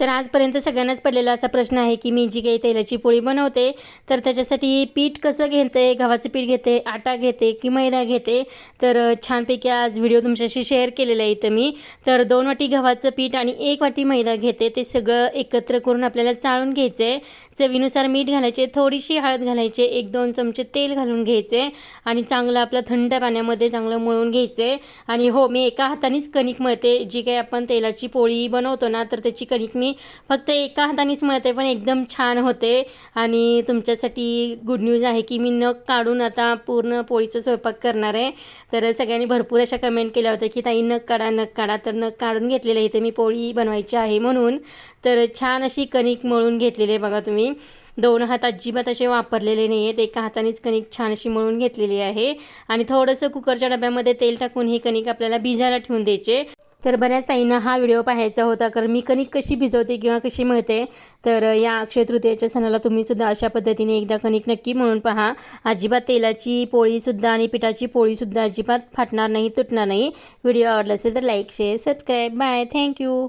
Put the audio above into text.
तर आजपर्यंत सगळ्यांनाच पडलेला असा प्रश्न आहे की मी जी काही तेलाची पोळी बनवते तर त्याच्यासाठी पीठ कसं घेते गव्हाचं पीठ घेते आटा घेते की मैदा घेते? तर छानपैकी आज व्हिडिओ तुमच्याशी शेअर केलेला आहे इथं मी. तर दोन वाटी गव्हाचं पीठ आणि एक वाटी मैदा घेते. ते सगळं एकत्र करून आपल्याला चाळून घ्यायचं आहे चवीनुसार मीठ घालायचे थोडीशी हळद घालायचे एक दोन चमचे तेल घालून घ्यायचे आणि चांगलं आपलं थंड पाण्यामध्ये चांगलं मळून घ्यायचे. आणि हो मी एका हातानेच कणिक मळते. जी काही आपण तेलाची पोळी बनवतो ना तर त्याची कणिक मी फक्त एका हातानेच मळते पण एकदम छान होते. आणि तुमच्यासाठी गुड न्यूज आहे की मी नग काढून आता पूर्ण पोळीचा स्वयंपाक करणार आहे. तर सगळ्यांनी भरपूर अशा कमेंट केल्या होत्या की ताई नग काढा नख काढा. तर नग काढून घेतलेलं आहे इथे मी पोळी बनवायची आहे म्हणून. तर छान अशी कणिक मळून घेतलेली आहे बघा तुम्ही. दोन हात अजिबात असे वापरलेले नाही आहेत एका हातानेच कणिक छान अशी मळून घेतलेली आहे. आणि थोडंसं कुकरच्या डब्यामध्ये तेल टाकून ही कणिक आपल्याला भिजायला ठेवून द्यायचे. तर बऱ्याच ताईंना हा व्हिडिओ पाहायचा होता. कारण मी कणिक कशी भिजवते किंवा कशी मळते तर या अक्षय तृतीयेच्या सणाला तुम्हीसुद्धा अशा पद्धतीने एकदा कणिक नक्की म्हणून पहा. अजिबात तेलाची पोळीसुद्धा आणि पिठाची पोळीसुद्धा अजिबात फाटणार नाही तुटणार नाही. व्हिडिओ आवडला असेल तर like share subscribe. Bye. Thank you.